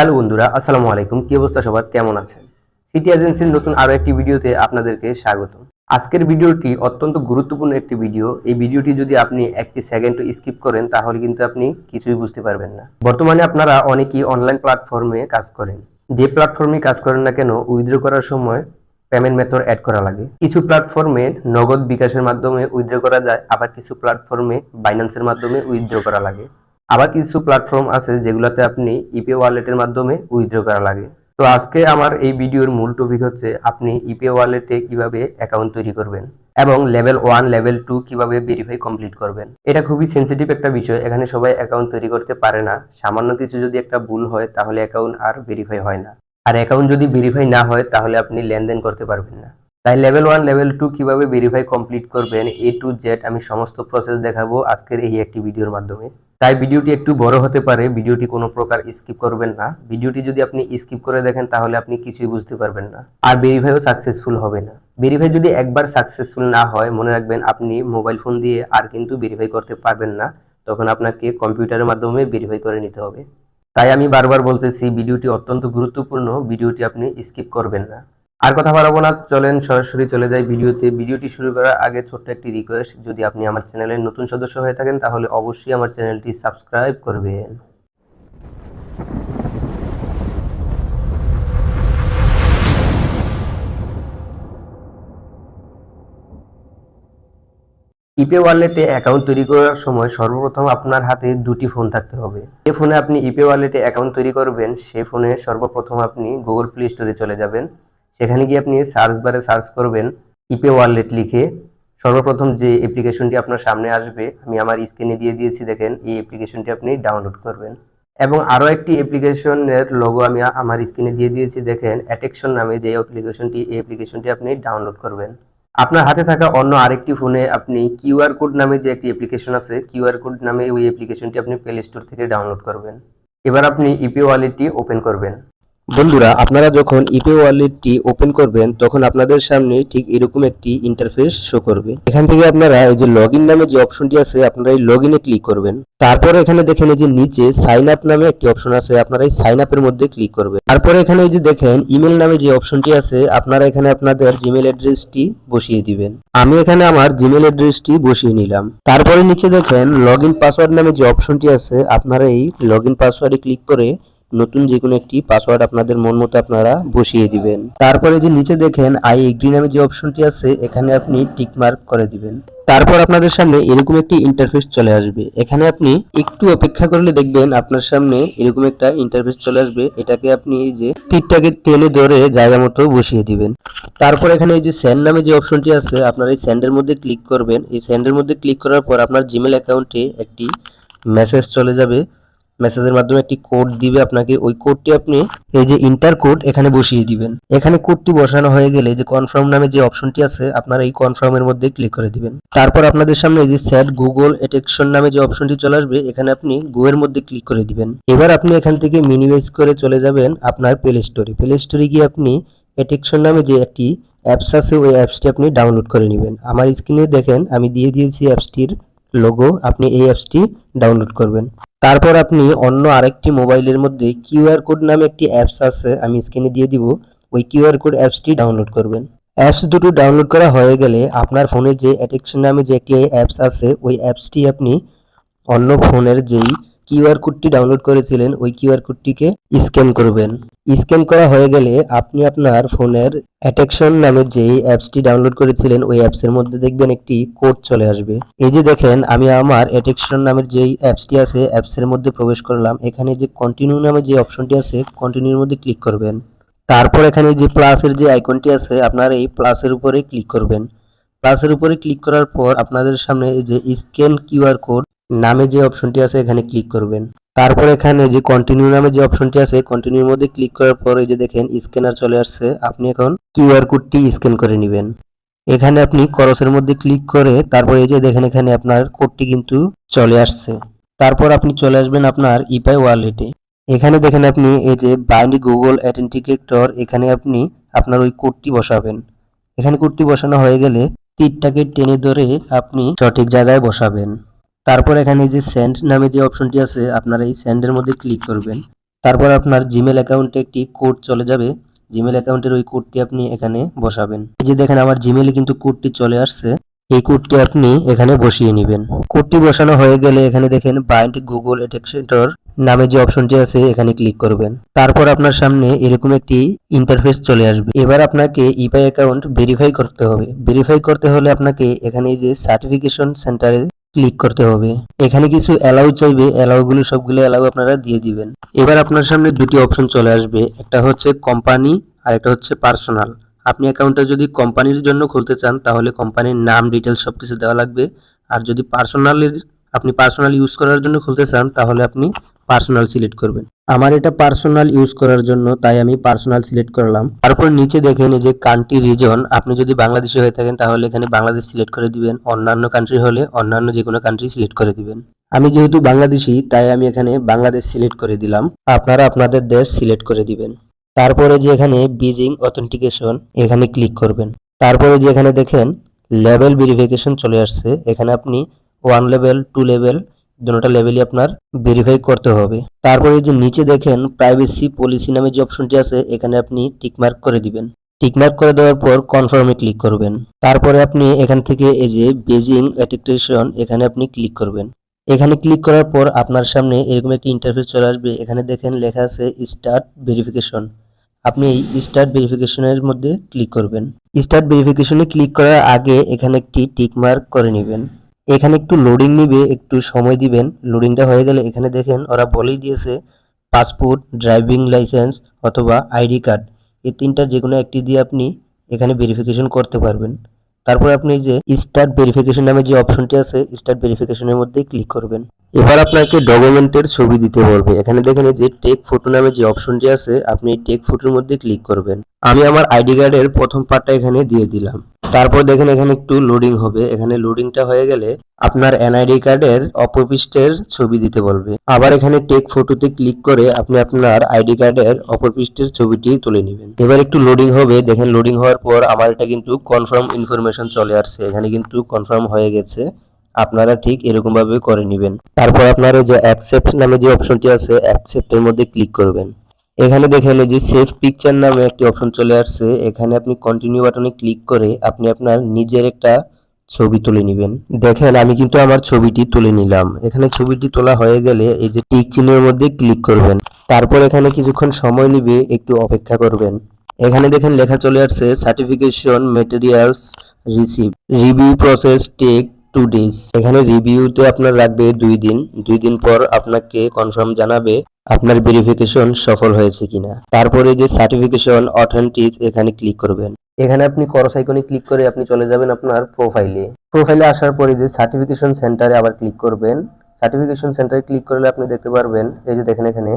Hello বন্ধুরা, আসসালামু আলাইকুম। কি অবস্থা সবার? কেমন আছেন? সিটি এজেন্সির নতুন আরও একটি ভিডিওতে আপনাদেরকে স্বাগত। আজকের ভিডিওটি অত্যন্ত গুরুত্বপূর্ণ একটি ভিডিও। এই ভিডিওটি যদি আপনি একটি সেকেন্ড স্কিপ করেন, তাহলে কিন্তু আপনি কিছুই বুঝতে পারবেন না। বর্তমানে আপনারা অনেকেই অনলাইন প্ল্যাটফর্মে কাজ করেন। যে প্ল্যাটফর্মে কাজ করেন না কেন উইথড্র করার সময় পেমেন্ট মেথড অ্যাড করা লাগে। কিছু প্ল্যাটফর্মে নগদ বিকাশের মাধ্যমে উইথড্র করা যায়, আবার কিছু প্ল্যাটফর্মে বাইন্যান্সের মাধ্যমে উইথড্র করা লাগে। আবার কিছু প্ল্যাটফর্ম আছে যেগুলোতে আপনি ইপে ওয়ালেটের মাধ্যমে উইথড্র করা লাগে। তো আজকে আমার এই ভিডিওর মূল টপিক হচ্ছে আপনি ইপে ওয়ালেটে কীভাবে অ্যাকাউন্ট তৈরি করবেন এবং লেভেল ওয়ান লেভেল টু কীভাবে ভেরিফাই কমপ্লিট করবেন। এটা খুবই সেন্সিটিভ একটা বিষয়। এখানে সবাই অ্যাকাউন্ট তৈরি করতে পারে না। সামান্য কিছু যদি একটা ভুল হয়, তাহলে অ্যাকাউন্ট আর ভেরিফাই হয় না। আর অ্যাকাউন্ট যদি ভেরিফাই না হয়, তাহলে আপনি লেনদেন করতে পারবেন না। তাই লেভেল ওয়ান লেভেল টু কীভাবে ভেরিফাই কমপ্লিট করবেন এ টু জেড আমি সমস্ত প্রসেস দেখাবো আজকের এই একটি ভিডিওর মাধ্যমে। তাই ভিডিওটি একটু বড় হতে পারে ভিডিওটি কোনো প্রকার স্কিপ করবেন না। ভিডিওটি যদি আপনি স্কিপ করে দেখেন, তাহলে আপনি কিছুই বুঝতে পারবেন না। আর ভেরিফাইও সাকসেসফুল হবে না। ভেরিফাই যদি একবার সাকসেসফুল না হয়, মনে রাখবেন আপনি মোবাইল ফোন দিয়ে আর কিন্তু ভেরিফাই করতে পারবেন না। তখন আপনাকে কম্পিউটারের মাধ্যমে ভেরিফাই করে নিতে হবে। তাই আমি বারবার বলতেছি ভিডিওটি অত্যন্ত গুরুত্বপূর্ণ ভিডিওটি আপনি স্কিপ করবেন না। আর কথা বাড়াবো না, চলেন সরাসরি চলে যাই ভিডিওতে। ভিডিওটি শুরু করার আগে ছোট্ট একটি রিকোয়েস্ট যদি আপনি আমার চ্যানেলের নতুন সদস্য হয়ে থাকেন, তাহলে অবশ্যই আমার চ্যানেলটি সাবস্ক্রাইব করবেন। ইপে ওয়ালেটে অ্যাকাউন্ট তৈরি করার সময় সর্বপ্রথম আপনার হাতে দুটি ফোন থাকতে হবে। যে ফোনে আপনি ইপে ওয়ালেটে অ্যাকাউন্ট তৈরি করবেন সেই ফোনে সর্বপ্রথম আপনি গুগল প্লে স্টোরে চলে যাবেন। সেখানে গিয়ে আপনি সার্চ বারে সার্চ করবেন ইপে ওয়ালেট লিখে। সর্বপ্রথম যে অ্যাপ্লিকেশনটি আপনার সামনে আসবে, আমি আমার স্ক্রিনে দিয়ে দিয়েছি দেখেন, এই অ্যাপ্লিকেশনটি আপনি ডাউনলোড করবেন। এবং আরও একটি অ্যাপ্লিকেশনের লোগো আমি আমার স্ক্রিনে দিয়ে দিয়েছি দেখেন অ্যাটেকশন নামে যে অ্যাপ্লিকেশনটি এই অ্যাপ্লিকেশনটি আপনি ডাউনলোড করবেন। আপনার হাতে থাকা অন্য আরেকটি ফোনে আপনি কিউআর কোড নামে যে একটি অ্যাপ্লিকেশন আছে কিউআর কোড নামে ওই অ্যাপ্লিকেশনটি আপনি প্লে স্টোর থেকে ডাউনলোড করবেন। এবার আপনি ইপি ওয়ালেটটি ওপেন করবেন। বন্ধুরা, আপনারা যখন ইপে ওয়ালেটটি ওপেন করবেন, তখন আপনাদের সামনে ঠিক এরকম একটি ইন্টারফেস শো করবে। এখান থেকে আপনারা এই যে লগ নামে যে অপশনটি আছে, আপনারা এই লগ ক্লিক করবেন। তারপর এখানে দেখেন এই যে নিচে সাইন আপ নামে একটি অপশন আছে, আপনারা এই সাইন আপের মধ্যে ক্লিক করবেন। তারপরে এখানে এই যে দেখেন ইমেল নামে যে অপশনটি আছে, আপনারা এখানে আপনাদের জিমেল অ্যাড্রেসটি বসিয়ে দিবেন। আমি এখানে আমার জিমেল অ্যাড্রেসটি বসিয়ে নিলাম। তারপরে নিচে দেখেন লগ পাসওয়ার্ড নামে যে অপশনটি আছে, আপনারা এই লগ পাসওয়ার্ডে ক্লিক করে নতুন যে কোনো একটি পাসওয়ার্ড আপনাদের মন মতো আপনারা বসিয়ে দিবেন। তারপরে যে নিচে দেখেন আই এগ্রি নামে যে অপশনটি আছে, এখানে আপনি টিক মার্ক করে দিবেন। তারপর আপনাদের সামনে এরকম একটি ইন্টারফেস চলে আসবে। এখানে আপনি একটু অপেক্ষা করলে দেখবেন আপনার সামনে এরকম একটা ইন্টারফেস চলে আসবে। এটাকে আপনি এই যে তীরটাকে টেনে ধরে জায়গা মতো বসিয়ে দিবেন। তারপর এখানে এই যে স্যান্ড নামে যে অপশনটি আছে, আপনার এই স্যান্ডের মধ্যে ক্লিক করবেন। এই স্যান্ডের মধ্যে ক্লিক করার পর আপনার জিমেল অ্যাকাউন্টে একটি মেসেজ চলে যাবে। মেসেজের মাধ্যমে একটি কোড দিবে আপনাকে। ওই কোডটি আপনি এই যে ইন্টার কোড এখানে বসিয়ে দিবেন। এখানে কোডটি বসানো হয়ে গেলে যে কনফার্ম নামে যে অপশনটি আছে, আপনারা এই কনফার্মের মধ্যে ক্লিক করে দিবেন। তারপর আপনাদের সামনে যে সেট গুগল এটেকশন নামে যে অপশনটি চলে আসবে, এখানে আপনি গো এর মধ্যে ক্লিক করে দিবেন। এবার আপনি এখান থেকে মিনিমাইজ করে চলে যাবেন আপনার প্লে স্টোরে প্লে স্টোরে গিয়ে আপনি এটেকশন নামে যে একটি অ্যাপস আছে, ওই অ্যাপসটি আপনি ডাউনলোড করে নেবেন। আমার স্ক্রিনে দেখেন, আমি দিয়ে দিয়েছি অ্যাপসটির লোগো আপনি এই অ্যাপসটি ডাউনলোড করবেন। তারপর আপনি অন্য আরেকটি মোবাইলের মধ্যে কিউআর কোড নামে একটি অ্যাপস আছে, আমি স্ক্রিনে দিয়ে দিব। ওই কিউআর কোড অ্যাপসটি ডাউনলোড করবেন। অ্যাপস দুটো ডাউনলোড করা হয়ে গেলে আপনার ফোনে যে অ্যাটেকশন নামে যে একটি অ্যাপস আছে, ওই অ্যাপসটি আপনি অন্য ফোনের যেই কিউআর কোডটি ডাউনলোড করেছিলেন, ওই কিউআর কোডটিকে স্ক্যান করবেন। স্ক্যান করা হয়ে গেলে আপনি আপনার ফোনের অ্যাটেকশন নামে যেই অ্যাপসটি ডাউনলোড করেছিলেন, ওই অ্যাপসের মধ্যে দেখবেন একটি কোড চলে আসবে। এই যে দেখেন, আমি আমার অ্যাটেকশন নামের যেই অ্যাপসটি আছে, অ্যাপসের মধ্যে প্রবেশ করলাম। এখানে যে কন্টিনিউ নামে যে অপশনটি আছে কন্টিনিউর মধ্যে ক্লিক করবেন। তারপর এখানে যে প্লাসের যে আইকনটি আছে, আপনার এই প্লাসের উপরে ক্লিক করবেন। প্লাসের উপরে ক্লিক করার পর আপনাদের সামনে এই যে স্ক্যান কিউআর কোড নামে যে অপশনটি আছে, এখানে ক্লিক করবেন। তারপর এখানে যে কন্টিনিউ নামে যে অপশনটি আছে কন্টিনিউর মধ্যে ক্লিক করার পর যে দেখেন স্ক্যানার চলে আসছে, আপনি এখন কিউআর কোডটি স্ক্যান করে নেবেন। এখানে আপনি করসের মধ্যে ক্লিক করে তারপর এই যে দেখেন এখানে আপনার কোডটি কিন্তু চলে আসছে। তারপর আপনি চলে আসবেন আপনার ইপাই ওয়ালেটে এখানে দেখেন আপনি এই যে বাইন্ড গুগল অ্যাথেন্টিকেটর এখানে আপনি আপনার ওই কোডটি বসাবেন। এখানে কোডটি বসানো হয়ে গেলে তীরটাকে টেনে ধরে আপনি সঠিক জায়গায় বসাবেন। তারপর এখানে যে সেন্ড নামে যে অপশনটি আছে, আপনারা এই সেন্ডের মধ্যে ক্লিক করবেন। তারপর আপনার জিমেল অ্যাকাউন্টে একটি কোড চলে যাবে। জিমেল অ্যাকাউন্টের ওই কোডটি আপনি এখানে বসাবেন। এই যে দেখেন, আমার জিমেলে কিন্তু কোডটি চলে আসছে। এই কোডটি আপনি এখানে বসিয়ে নেবেন। কোডটি বসানো হয়ে গেলে এখানে দেখেন বাইন্ড গুগল এটেক্সেটর নামে যে অপশনটি আছে, এখানে ক্লিক করবেন। তারপর আপনার সামনে এরকম একটি ইন্টারফেস চলে আসবে। এবার আপনাকে ইপাই অ্যাকাউন্ট ভেরিফাই করতে হবে। ভেরিফাই করতে হলে আপনাকে এখানে এই যে সার্টিফিকেশন সেন্টারে ক্লিক করতে হবে। এখানে কিছু অ্যালাউ চাইবে অ্যালাউ গুলো সবগুলো অ্যালাউ আপনারা দিয়ে দিবেন। এবার আপনার সামনে দুটি অপশন চলে আসবে। একটা হচ্ছে কোম্পানি আর একটা হচ্ছে পার্সোনাল আপনি অ্যাকাউন্টটা যদি কোম্পানির জন্য খুলতে চান, তাহলে কোম্পানির নাম ডিটেলস সবকিছু দেওয়া লাগবে। আর যদি পার্সোনালের আপনি পার্সোনাল ইউজ করার জন্য খুলতে চান, তাহলে আপনি পার্সোনাল সিলেক্ট করবেন। আমার এটা পার্সোনাল ইউজ করার জন্য, তাই আমি পার্সোনাল সিলেক্ট করলাম। তারপর নিচে দেখেন যে কান্ট্রি রিজন আপনি যদি বাংলাদেশে হয়ে থাকেন, তাহলে এখানে বাংলাদেশ সিলেক্ট করে দিবেন। অন্যান্য কান্ট্রি হলে অন্যান্য যে কোনো কান্ট্রি সিলেক্ট করে দিবেন। আমি যেহেতু বাংলাদেশি, তাই আমি এখানে বাংলাদেশ সিলেক্ট করে দিলাম। আপনারা আপনাদের দেশ সিলেক্ট করে দিবেন। তারপরে যে এখানে বিজিং অথেন্টিকেশন এখানে ক্লিক করবেন। তারপরে যে এখানে দেখেন লেভেল ভেরিফিকেশন চলে আসছে। এখানে আপনি ওয়ান লেভেল টু লেভেল দুটোটা লেভেলই আপনার ভেরিফাই করতে হবে। তারপরে যে নিচে দেখেন প্রাইভেসি পলিসি নামে যে অপশনটি আছে, এখানে আপনি টিকমার্ক করে দিবেন। টিকমার্ক করে দেওয়ার পর কনফার্মে ক্লিক করবেন। তারপরে আপনি এখান থেকে এই যে বেজিং অ্যাটিক্রেশন এখানে আপনি ক্লিক করবেন। এখানে ক্লিক করার পর আপনার সামনে এরকম একটি ইন্টারফেস চলে আসবে। এখানে দেখেন লেখা আছে স্টার্ট ভেরিফিকেশন আপনি এই স্টার্ট ভেরিফিকেশনের মধ্যে ক্লিক করবেন। স্টার্ট ভেরিফিকেশনে ক্লিক করার আগে এখানে একটি টিক মার্ক করে নেবেন। এখানে একটু লোডিং নিবে, একটু সময় দিবেন। লোডিংটা হয়ে গেলে এখানে দেখেন ওরা বলেই দিয়েছে পাসপোর্ট ড্রাইভিং লাইসেন্স অথবা আইডি কার্ড এই তিনটার যে কোনো একটি দিয়ে আপনি এখানে ভেরিফিকেশন করতে পারবেন। তারপর আপনি যে স্টার্ট ভেরিফিকেশন নামে যে অপশনটি আছে স্টার্ট ভেরিফিকেশনের মধ্যে ক্লিক করবেন। এবার আপনাকে ডকুমেন্টের ছবি দিতে বলবে। এখানে দেখেন যে টেক ফটো নামে যে অপশনটি আছে, আপনি টেক ফটোর মধ্যে ক্লিক করবেন। আমি আমার আইডি কার্ডের প্রথম পার্টটা এখানে দিয়ে দিলাম। তারপর দেখেন এখানে একটু লোডিং হবে। এখানে লোডিংটা হয়ে গেলে আপনার এনআইডি কার্ডের অপরপৃষ্ঠের ছবি দিতে বলবে। আবার এখানে টেক ফটোতে ক্লিক করে আপনি আপনার আইডি কার্ডের অপরপৃষ্ঠের ছবিটি তুলে নেবেন। এবার একটু লোডিং হবে। দেখেন লোডিং হওয়ার পর আমার এটা কিন্তু কনফার্ম ইনফরমেশন চলে আসছে। এখানে কিন্তু কনফার্ম হয়ে গেছে। আপনারা ঠিক এরকম ভাবে করে নেবেন। তারপর আপনারা যে অ্যাকসেপ্ট নামে যে অপশনটি আছে অ্যাকসেপ্টের মধ্যে ক্লিক করবেন। এখানে দেখেন যে সেভ পিকচার নামে একটি অপশন চলে আসছে। এখানে আপনি কন্টিনিউ বাটনে ক্লিক করে আপনি আপনার নিজের একটা ছবি তুলে নেবেন। দেখেন, আমি কিন্তু আমার ছবিটি তুলে নিলাম। এখানে ছবিটি তোলা হয়ে গেলে এই যে টিক চিহ্নের মধ্যে ক্লিক করবেন। তারপর এখানে কিছুক্ষণ সময় নিবে, একটু অপেক্ষা করবেন। এখানে দেখেন লেখা চলে আসছে certification materials receive review process take two days এখানে রিভিউতে আপনার রাখবে দুই দিন। দুই দিন পর আপনাকে কনফার্ম জানাবে আপনার ভেরিফিকেশন সফল হয়েছে কিনা। তারপরে যে সার্টিফিকেশন অথেন্টিক এখানে ক্লিক করবেন। এখানে আপনি করস আইকনে ক্লিক করে আপনি চলে যাবেন আপনার প্রোফাইলে প্রোফাইলে আসার পরে যে সার্টিফিকেশন সেন্টারে আবার ক্লিক করবেন। সার্টিফিকেশন সেন্টারে ক্লিক করলে আপনি দেখতে পারবেন, এই যে দেখেন এখানে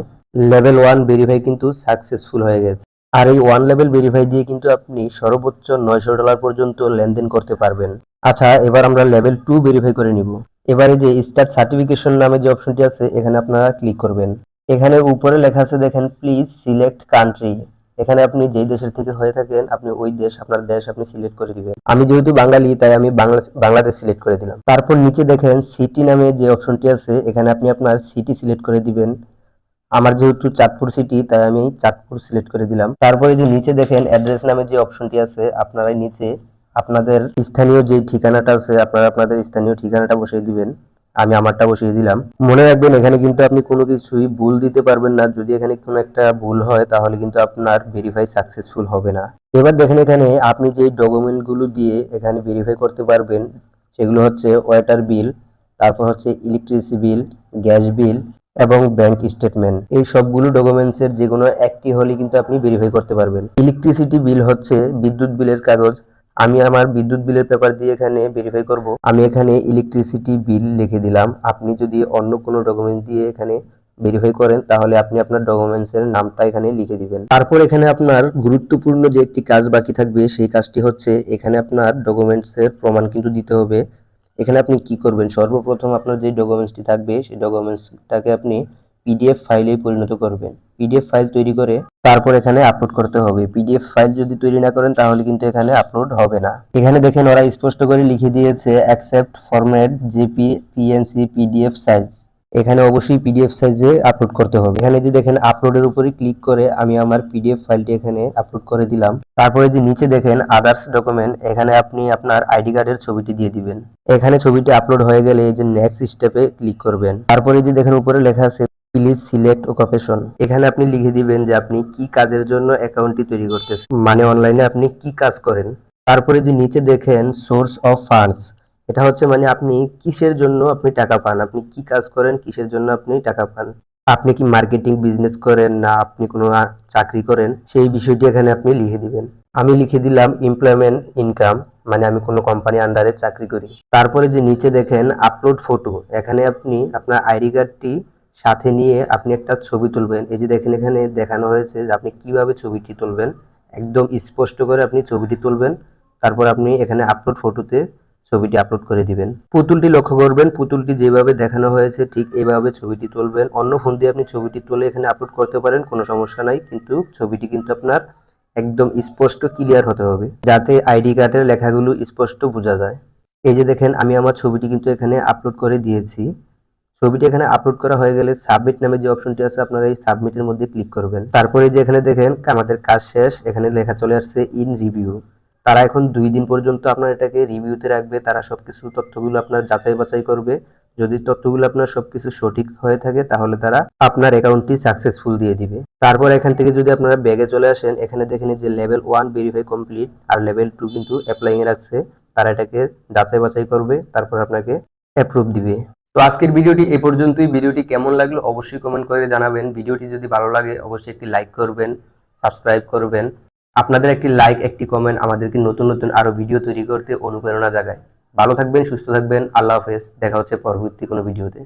লেভেল ওয়ান ভেরিফাই কিন্তু সাকসেসফুল হয়ে গেছে। আর এই ওয়ান লেভেল ভেরিফাই দিয়ে কিন্তু আপনি সর্বোচ্চ নয়শো ডলার পর্যন্ত লেনদেন করতে পারবেন। আচ্ছা এবার আমরা লেভেল টু ভেরিফাই করে নিব। এবারে যে স্টার্ট সার্টিফিকেশন নামে যে অপশনটি আছে, এখানে আপনারা ক্লিক করবেন। এখানে উপরে লেখা আছে, দেখেন প্লিজ সিলেক্ট কান্ট্রি এখানে আপনি যেই দেশের থেকে হয়ে থাকেন, আপনি ওই দেশ, আপনার দেশ আপনি সিলেক্ট করে দিবেন। আমি যেহেতু বাঙালি, তাই আমি বাংলা বাংলাদেশ সিলেক্ট করে দিলাম। তারপর নিচে দেখেন সিটি নামে যে অপশনটি আছে, এখানে আপনি আপনার সিটি সিলেক্ট করে দিবেন। আমার যেহেতু চাঁদপুর সিটি তাই আমি চাঁদপুর সিলেক্ট করে দিলাম। তারপরে যে নিচে দেখেন অ্যাড্রেস নামে যে অপশনটি আছে আপনারা নিচে আপনাদের স্থানীয় যে ঠিকানাটা আছে, আপনারা আপনাদের স্থানীয় ঠিকানাটা বসিয়ে দিবেন। আমি আমারটা বসিয়ে দিলাম। মনে রাখবেন, এখানে কিন্তু আপনি কোনো কিছুই ভুল দিতে পারবেন না। যদি এখানে কোনো একটা ভুল হয়, তাহলে কিন্তু আপনার ভেরিফাই সাকসেসফুল হবে না। এবার দেখেন এখানে আপনি যে ডকুমেন্টগুলো দিয়ে এখানে ভেরিফাই করতে পারবেন, সেগুলো হচ্ছে ওয়াটার বিল তারপর হচ্ছে ইলেকট্রিসিটি বিল গ্যাস বিল এবং ব্যাংক স্টেটমেন্ট এই সবগুলো ডকুমেন্টসের যে কোনো একটি হলে কিন্তু আপনি ভেরিফাই করতে পারবেন। ইলেকট্রিসিটি বিল হচ্ছে বিদ্যুৎ বিলের কাগজ। আমি আমার বিদ্যুৎ বিলের পেপার দিয়ে এখানে ভেরিফাই করব। আমি এখানে ইলেকট্রিসিটি বিল লিখে দিলাম। আপনি যদি অন্য কোনো ডকুমেন্ট দিয়ে এখানে ভেরিফাই করেন, তাহলে আপনি আপনার ডকুমেন্টসের নামটা এখানে লিখে দিবেন। তারপর এখানে আপনার গুরুত্বপূর্ণ যে একটি কাজ বাকি থাকবে, সেই কাজটি হচ্ছে এখানে আপনার ডকুমেন্টসের প্রমাণ কিন্তু দিতে হবে। এখানে আপনি কি করবেন? সর্বপ্রথম আপনার যে ডকুমেন্টসটি থাকবে, সেই ডকুমেন্টসটাকে আপনি পিডিএফ ফাইলে পরিণত করবেন। পিডিএফ ফাইল তৈরি করে তারপর এখানে আপলোড করতে হবে। পিডিএফ ফাইল যদি তৈরি না করেন, তাহলে কিন্তু এখানে আপলোড হবে না। এখানে দেখেন ওরা স্পষ্ট করে লিখে দিয়েছে accept format JP PNC PDF size এখানে অবশ্যই পিডিএফ সাইজে আপলোড করতে হবে। এখানে যে দেখেন আপলোডের উপরে ক্লিক করে আমি আমার পিডিএফ ফাইলটি এখানে আপলোড করে দিলাম। তারপরে যে নিচে দেখেন আদার্স ডকুমেন্ট এখানে আপনি আপনার আইডি কার্ডের ছবিটি দিয়ে দিবেন। এখানে ছবিটি আপলোড হয়ে গেলে এই যে নেক্সট স্টেপে ক্লিক করবেন। তারপরে যে দেখেন উপরে লেখা আছে প্লিজ সিলেক্ট ওকাপেশন এখানে আপনি লিখে দিবেন যে আপনি কি কাজের জন্য অ্যাকাউন্টটি তৈরি করতেছেন। মানে অনলাইনে আপনি কি কাজ করেন। তারপরে যে নিচে দেখেন সোর্স অফ ফান্ডস এটা হচ্ছে মানে আপনি কিসের জন্য আপনি টাকা পান? আপনি কি কাজ করেন, কিসের জন্য আপনি টাকা পান? আপনি কি মার্কেটিং বিজনেস করেন না আপনি কোনো চাকরি করেন? সেই বিষয়টি এখানে আপনি লিখে দিবেন। আমি লিখে দিলাম এমপ্লয়মেন্ট ইনকাম মানে আমি কোনো কোম্পানি আন্ডারে চাকরি করি। তারপরে যে নিচে দেখেন আপলোড ফটো এখানে আপনি আপনার আইডি কার্ডটি সাথে নিয়ে আপনি একটা ছবি তুলবেন। এই যে দেখেন, এখানে দেখানো হয়েছে যে আপনি কীভাবে ছবিটি তুলবেন। একদম স্পষ্ট করে আপনি ছবিটি তুলবেন। তারপর আপনি এখানে আপলোড ফটোতে ছবিটি আপলোড করে দিবেন। পুতুলটি লক্ষ্য করবেন। পুতুলটি যেভাবে দেখানো হয়েছে, ঠিক এইভাবে ছবিটি তুলবেন। অন্য ফোন দিয়ে আপনি ছবিটি তুলে এখানে আপলোড করতে পারেন, কোনো সমস্যা নাই। কিন্তু ছবিটি কিন্তু আপনার একদম স্পষ্ট ক্লিয়ার হতে হবে, যাতে আইডি কার্ডের লেখাগুলো স্পষ্ট বোঝা যায়। এই যে দেখেন, আমি আমার ছবিটি কিন্তু এখানে আপলোড করে দিয়েছি। ছবিটি এখানে আপলোড করা হয়ে গেলে সাবমিট নামে যে অপশনটি আছে, আপনারা এই সাবমিটের মধ্যে ক্লিক করবেন। তারপরে যে এখানে দেখেন, আমাদের কাজ শেষ, এখানে লেখা চলে আসছে ইন রিভিউ তারা এখন দুই দিন পর্যন্ত আপনার এটাকে রিভিউতে রাখবে, তারা সবকিছু তথ্যগুলো আপনার যাচাই বাছাই করবে। যদি তথ্যগুলো আপনার সবকিছু সঠিক হয়ে থাকে, তাহলে তারা আপনার অ্যাকাউন্টটি সাকসেসফুল দিয়ে দিবে। তারপর এখান থেকে যদি আপনারা ব্যাগে চলে আসেন, এখানে দেখেন যে লেভেল ওয়ান ভেরিফাই কমপ্লিট আর লেভেল টু কিন্তু অ্যাপ্লাইং এ রাখছে। তারা এটাকে যাচাই বাছাই করবে, তারপর আপনাকে অ্যাপ্রুভ দিবে। তো আজকের ভিডিওটি এ পর্যন্তই। ভিডিওটি কেমন লাগল অবশ্যই কমেন্ট করে জানাবেন। ভিডিওটি যদি ভালো লাগে, অবশ্যই একটি লাইক করবেন সাবস্ক্রাইব করবেন। আপনাদের একটি লাইক একটি কমেন্ট আমাদেরকে নতুন নতুন আরও ভিডিও তৈরি করতে অনুপ্রেরণা জাগায়। ভালো থাকবেন, সুস্থ থাকবেন। আল্লাহ হাফেজ। দেখা হচ্ছে পরবর্তী কোনো ভিডিওতে।